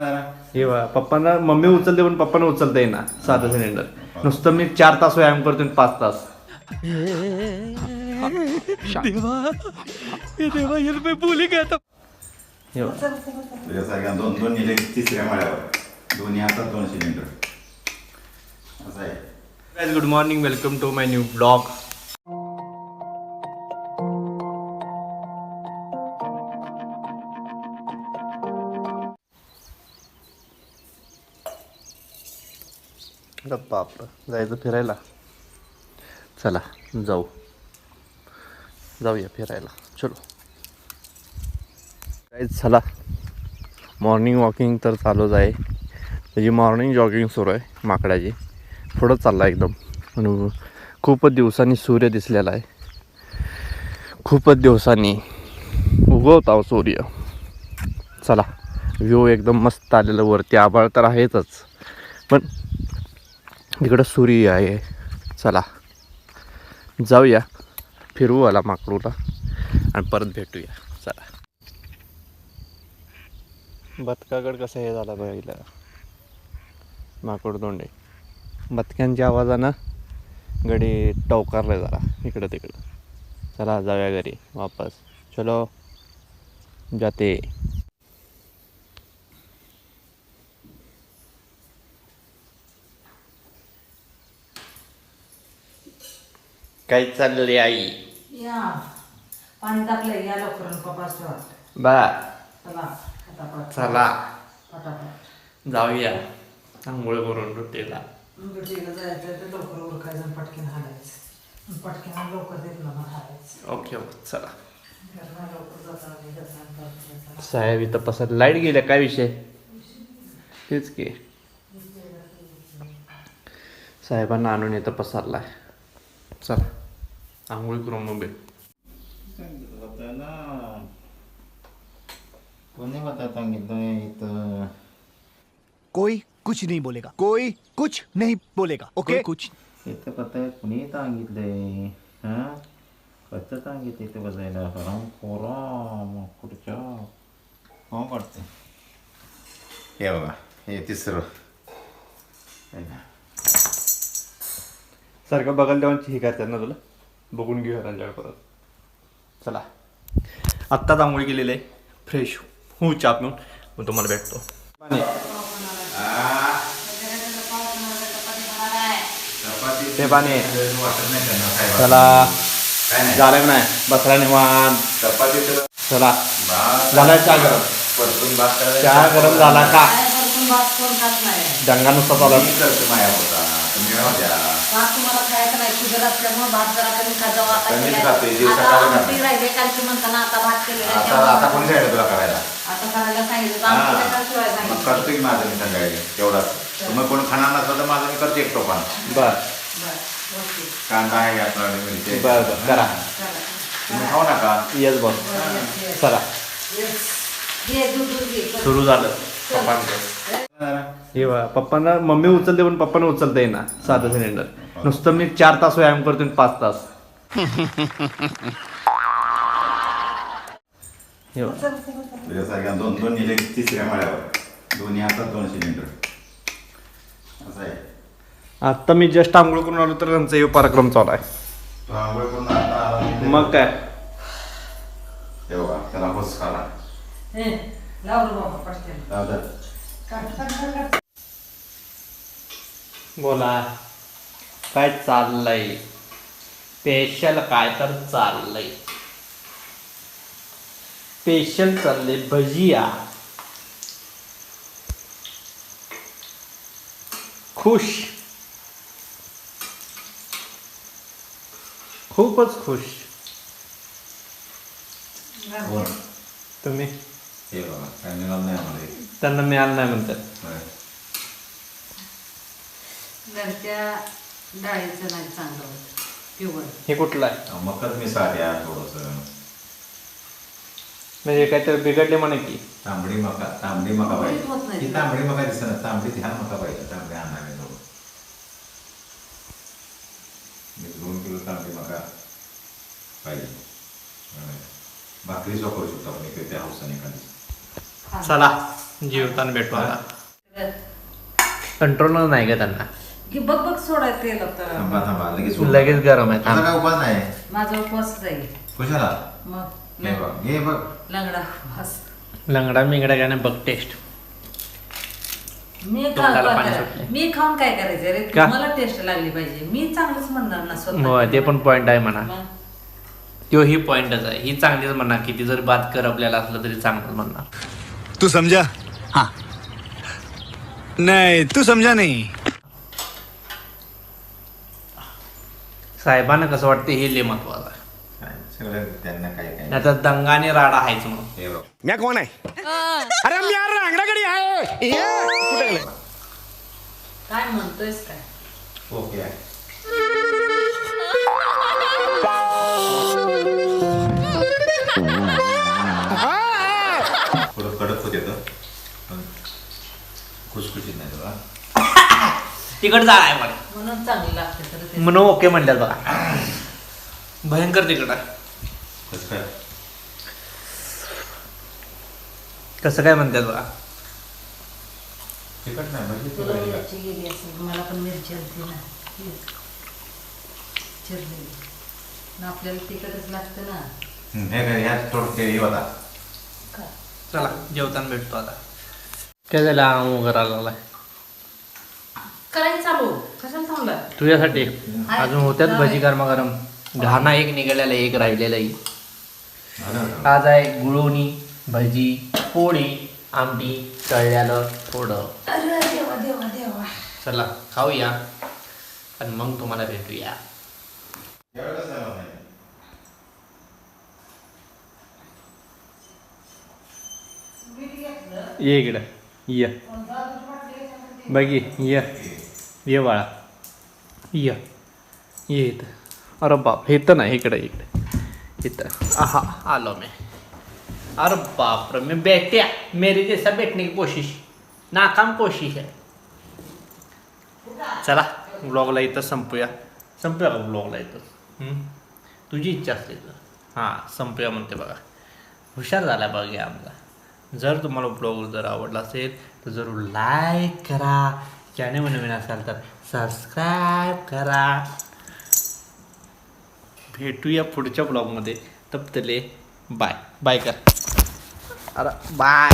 हे पप्पांना मम्मी उचलते पण पप्पांना उचलता येईना साधं सिलेंडर. नुसतं मी चार तास व्यायाम करतो पाच तास. हे बघा. तुझ्यासारख्या दोन दोन नेले तिसऱ्या माळ्यावर. दोन्ही हातात दोन सिलेंडर. असं आहे. Good morning welcome to my new blog बाप जायचं फिरायला. चला जाऊ. जाऊया फिरायला. चलो. काय चला. मॉर्निंग वॉकिंग तर चालूच आहे. त्याची मॉर्निंग जॉगिंग सुरू आहे माकडाची. पुढं चालला एकदम. आणि खूपच दिवसांनी सूर्य दिसलेला आहे. खूपच दिवसांनी. उगवता सूर्य. चला. व्ह्यू एकदम मस्त आलेलं वरती. आभाळ तर आहेतच. पण इकडं सूर्य आहे. चला. जाऊया. फिरवू आला माकडूला. आणि परत भेटूया. चला. बदकागड कसं हे झालं बघितलं माकड तोंडे. बदक्यांच्या आवाजानं गडी टवकारलं जरा. इकडं तिकडं. चला जाऊया घरी. वापस. चलो. जाते. काय चालले आई? या. पाणी लवकर बा. चला पटापट चला. पटापट जाऊया. आंघोळ करून रुटीला. ड्युटीला जायचं तर लवकर उरकायचं आणि पटकन हालायचं आणि पटकन लवकर देत ना मग हालायचं ओके ओके. चला. घरनं लवकर जाता आली, घरनं लवकर जाता. साहेब इथं पसर लाइट गेल्या काय विषय? तेच की. साहेबांना आणून इथं पसरलाय. चला. आंघोळ करून मग भेट सांगितलं होतं ना कोणी होता सांगितलं इथं? कोई कुछ नहीं बोलेगा। कोई कुछ नहीं बोलेगा ओके कुछ इथं पत्ता कुणी सांगितलंय? हा? कसं सांगितलं इथं बसायला राम कोराम पुढच्या कोण वाटतं हे बघा हे तिसरं. हे ना. सारखं बघायला तेव्हा हे करतात ना तुला. बघून घेऊया त्यांच्याकडे परत. चला. आत्ताच आंघोळ केलेलं आहे. फ्रेश हो चहा पिऊन. मग तुम्हाला भेटतो. पाणी. ते पाणी. चला. काय नाही. झालं का नाही? बसला निवांत. तर चला. झाला चहा गरम. चहा गरम झाला का? दंगा नुसता चालू मी करतो माया होता तुम्ही राहू द्या भात तुम्हाला खायचं नाही शुगर असल्यामुळे भात जरा कमी खात जाऊ आता कमीच केलाय. आता सकाळी आमटी खातो. राहिले कालची म्हणताना आता भात केलेला आहे, आता त्यामुळे आता कोणी सांगितलं तुला करायला? आता करायला सांगितलं हा. आमटीला काय शिवाय मग सांगितलं. करतो की माझं मी संध्याकाळी तेवढाच तुम्ही कोण खाणार नसलं तर माझं मी करतो एक टोपान बर. बरं, ओके. कांदा आहे आपला मिरची बर बर. करा. चला. तुम्ही खाऊ नका. Yes boss. चला. Yes. घे, दूध, दूध घे. सुरू झालं. पप्पांचं हे पप्पांना मम्मी उचलते पण पप्पांना उचलता येईना साधं सिलेंडर. नुसतं मी चार तास व्यायाम करतो पाच तास. हे. तुझ्यासारख्या दोन दोन नेले तिसऱ्या माळ्यावर. दोन्ही हातात दोन सिलेंडर. असं आहे. आत्ता मी जस्ट आंघोळ करून आलो तर त्यांचा हे पराक्रम चालू आहे. आता. मग काय? हे बघा त्याला होस काढा. बोला. काय चाललंय? स्पेशल काय तर चाललंय. स्पेशल चाललंय भजिया. खुश. खूपच खुश. कोण? तुम्ही? हे बघा काय मिळालं नाही आम्हाला हे. त्यांना मिळालं नाही म्हणतात. होय. घरच्या डाळीचं नाही चांगलं होत. प्युअर हे कुठलं आहे? मकच मी साध्या थोडस. म्हणजे काहीतरी बिघडले म्हणे की. तांबडी मका तांबडी मका होत नाही. पाहिजे तांबडी मका दिसत तांबडी ध्यान मका पाहिजे तांबडी आणावे थोडं मी दोन किलो तांबडी मका पाहिजे. भाकरी करू शकतो आपण इकडे त्या हौसाने एखादी चला. जेवताना भेटू आता कंट्रोल नाही का त्यांना. की बघ बघ सोडायचं तेल तर थांबा थांबा लगेच गरम आहे आता थांब. काय उपास आहे माझा उपवास जाईल कशाला? मग हे बघ हे बघ. लंगडा उपवास. लंगडा मिंगडा काय नाही बघ टेस्ट मी तोंडाला पाणी सुटलंय. मी खाऊन काय करायचं रे? का? मला टेस्ट लागली पाहिजे. मी चांगलंच म्हणणार ना स्वतः. होय ते पण पॉइंट आहे म्हणा. मग? तो ही पॉइंटच आहे. ही चांगलीच म्हणणार किती जरी बात कर आपल्याला असलं तरी चांगलंच म्हणणार. तू समझा हाँ। नहीं तू समझा नहीं। साहेबांना कसं वाटतं हे लय महत्वाचं आहे. काय, सगळं त्यांना काय काय नाही तर दंगा आणि राडा आहेच मग हे बघ. मैं कौन है अरे हम यार रांगडागडी आहे. ये, कुठे गेले? काय म्हणतोयस काय? ओके. आहे तिकड जाळ आहे मला. म्हणून चांगलं लागते तर ते. म्हणून ओके म्हणल्यात बघा. भयंकर तिकड. आहे कसं काय? कसं काय म्हणतात बघा? तिखट नाही म्हणजे तुला तिखट आहे. मिरची गेली असेल मला पण मिरची आलती ना. ही. चिरलेली. ना आपल्याला तिखटच लागतं ना. हं, हे काय थोडं ते हे होता का? चला जेवताना भेटतो आता. काय झालं आम वगैरे आलेला करायचं चालू. कशाला थांबला तुझ्यासाठी. अजून होत्यात भजी गरमा गरम घाणा एक निघालेला एक राहिलेला आज आहे गुळवणी भजी पोळी आमटी तळल्यालं थोडं. चला खाऊया. आणि मग तुम्हाला भेटूया. ये इकडं. ये. बघी ये. ये बाळा. ये. ये इथं. अरे बाप इथं नाही इकडं इकडे. इथं. हा आलो मी. अरे बाप रे मैं बैठ्या मेरे जैसा बैठने की कोशिश. नाकाम कोशिश है चला ब्लॉगला इथं संपूया. संपूया का ब्लॉगला इथं? तुझी इच्छा असते तर. हां संपूया म्हणते बघा. हुशार झाला बघा आमचा. जर तुम्हाला ब्लॉग जर आवडला असेल तर जरूर लाईक करा. चॅनल नवीन असाल तर सबस्क्राईब करा. भेटूया पुढच्या ब्लॉगमध्ये तप तले बाय बाय कर. अरे बाय